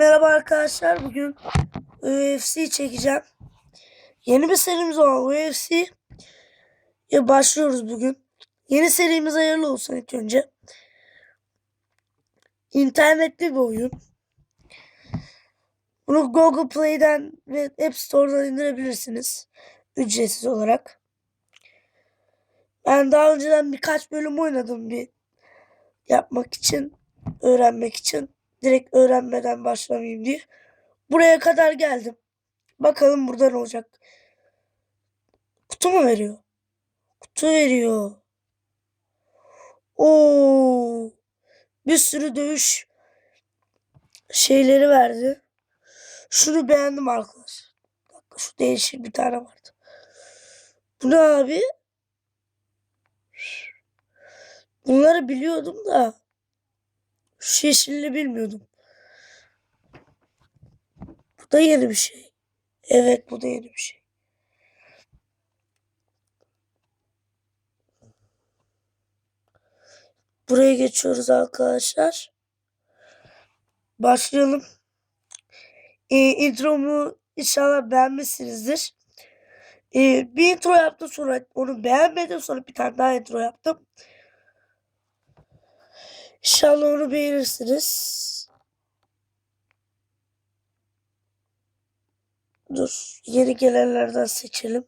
Merhaba arkadaşlar. Bugün UFC çekeceğim. Yeni bir serimiz olan UFC ya başlıyoruz bugün. Yeni serimiz hayırlı olsun ilk önce. İnternetli bir oyun. Bunu Google Play'den ve App Store'dan indirebilirsiniz. Ücretsiz olarak. Ben daha önceden birkaç bölüm oynadım bir yapmak için, öğrenmek için. Direkt öğrenmeden başlamayayım diye. Buraya kadar geldim. Bakalım burada ne olacak. Kutu mu veriyor? Kutu veriyor. Oo! Bir sürü dövüş şeyleri verdi. Şunu beğendim arkadaşlar. Dakika, şu değişik bir tane vardı. Bu ne abi? Bunları biliyordum da şu yeşilli bilmiyordum. Bu da yeni bir şey. Evet bu da yeni bir şey. Buraya geçiyoruz arkadaşlar. Başlayalım. Ee, intromu inşallah beğenmişsinizdir. Ee, bir intro yaptım sonra onu beğenmedim sonra bir tane daha intro yaptım. İnşallah onu beğenirsiniz. Dur. Yeni gelenlerden seçelim.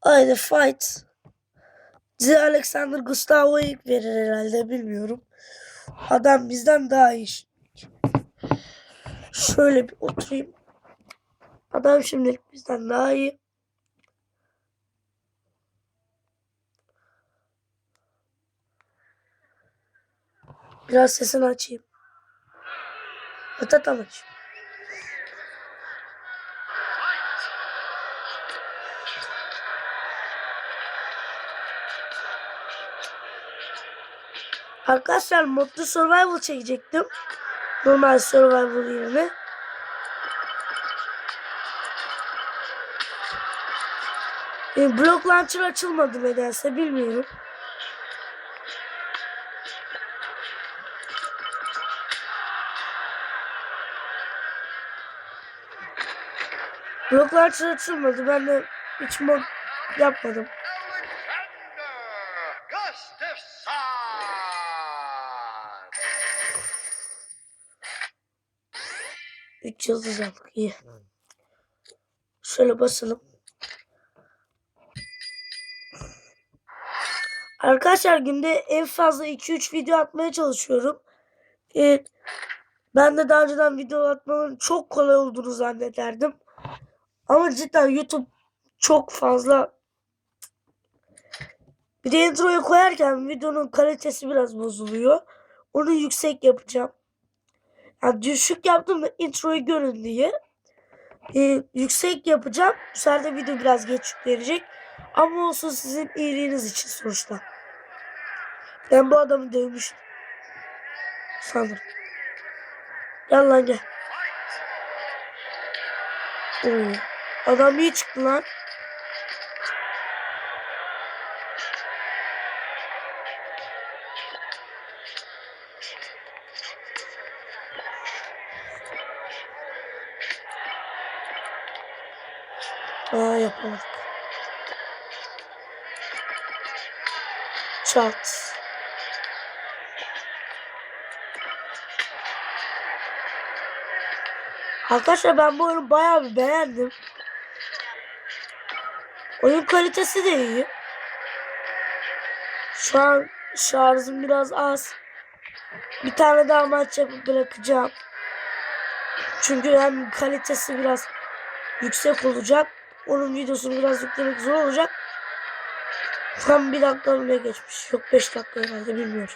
Haydi fight. Bize Alexander Gustavo'yu ilk verir herhalde bilmiyorum. Adam bizden daha iyi. Şöyle bir oturayım. Adam şimdilik bizden daha iyi. Biraz sesini açayım. Patat aç. Arkadaşlar modlu survival çekecektim. Normal survival yerine. E, blok launcher açılmadı nedense bilmiyorum. Blok launcher açılmadı. Ben de hiç mod yapmadım. Üç yıldız yaptık. iyi. Şöyle basalım. Arkadaşlar günde en fazla 2-3 video atmaya çalışıyorum. Ee, ben de daha önceden video atmanın çok kolay olduğunu zannederdim. Ama cidden YouTube çok fazla bir de introyu koyarken videonun kalitesi biraz bozuluyor. Onu yüksek yapacağım. Yani düşük yaptım da introyu görün diye. Ee, yüksek yapacağım. Bu sefer de video biraz geç yüklenecek. Ama olsun sizin iyiliğiniz için sonuçta. Ben bu adamı dövmüştüm. Sanırım. Gel lan gel. Oo. Adam iyi çıktı lan. Aa yapamadık. Çat. Arkadaşlar ben bu oyunu bayağı bir beğendim. Oyun kalitesi de iyi. Şu an şarjım biraz az. Bir tane daha maç yapıp bırakacağım. Çünkü hem kalitesi biraz yüksek olacak. Onun videosunu biraz yüklemek zor olacak. Tam bir dakika bile geçmiş. Yok 5 dakika herhalde bilmiyorum.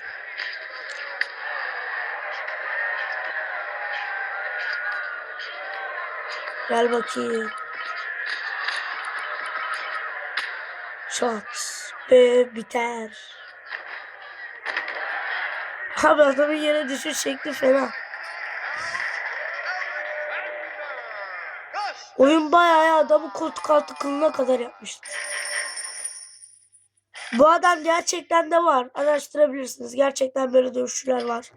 Gel bakayım. Şat. Ve biter. Abi adamın yere düşüş şekli fena. Oyun bayağı ya adamı koltuk altı kılına kadar yapmıştı. Bu adam gerçekten de var. Araştırabilirsiniz. Gerçekten böyle dövüşçüler var.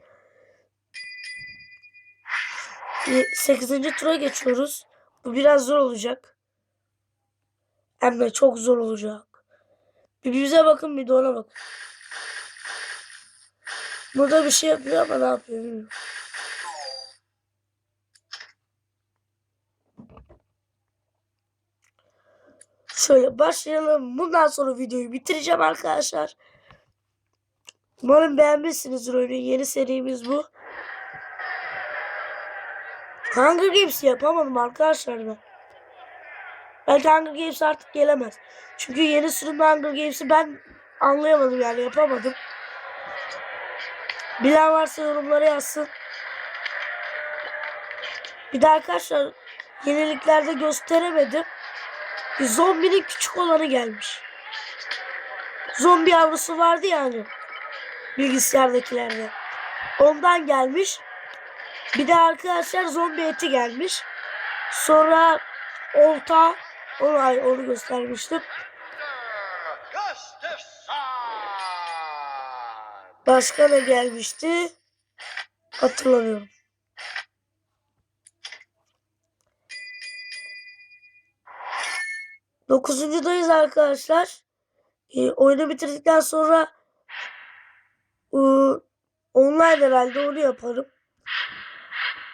8. tura geçiyoruz. Bu biraz zor olacak. Hem de çok zor olacak. Bir bize bakın bir de ona bakın. Burada bir şey yapıyor ama ne yapıyor bilmiyorum. Şöyle başlayalım. Bundan sonra videoyu bitireceğim arkadaşlar. Umarım beğenmişsinizdir oyunu. Yeni serimiz bu. Hunger Games yapamadım arkadaşlar ben. Belki Hunger Games artık gelemez. Çünkü yeni sürümde Hunger Games'i ben anlayamadım yani yapamadım. Bilen varsa yorumlara yazsın. Bir de arkadaşlar yeniliklerde gösteremedim. Bir zombinin küçük olanı gelmiş. Zombi yavrusu vardı yani. Bilgisayardakilerde. Ondan gelmiş. Bir de arkadaşlar zombi eti gelmiş. Sonra olta onu, ay, onu göstermiştim. Başka ne gelmişti? Hatırlamıyorum. Dokuzuncudayız arkadaşlar. Ee, oyunu bitirdikten sonra e, online herhalde onu yaparım.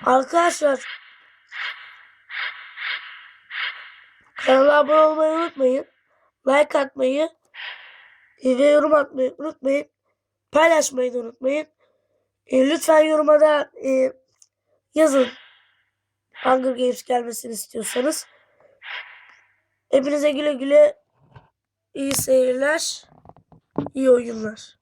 Arkadaşlar kanala abone olmayı unutmayın. Like atmayı ve yorum atmayı unutmayın. Paylaşmayı da unutmayın. E, lütfen yoruma da e, yazın. Hunger Games gelmesini istiyorsanız. Hepinize güle güle iyi seyirler, iyi oyunlar.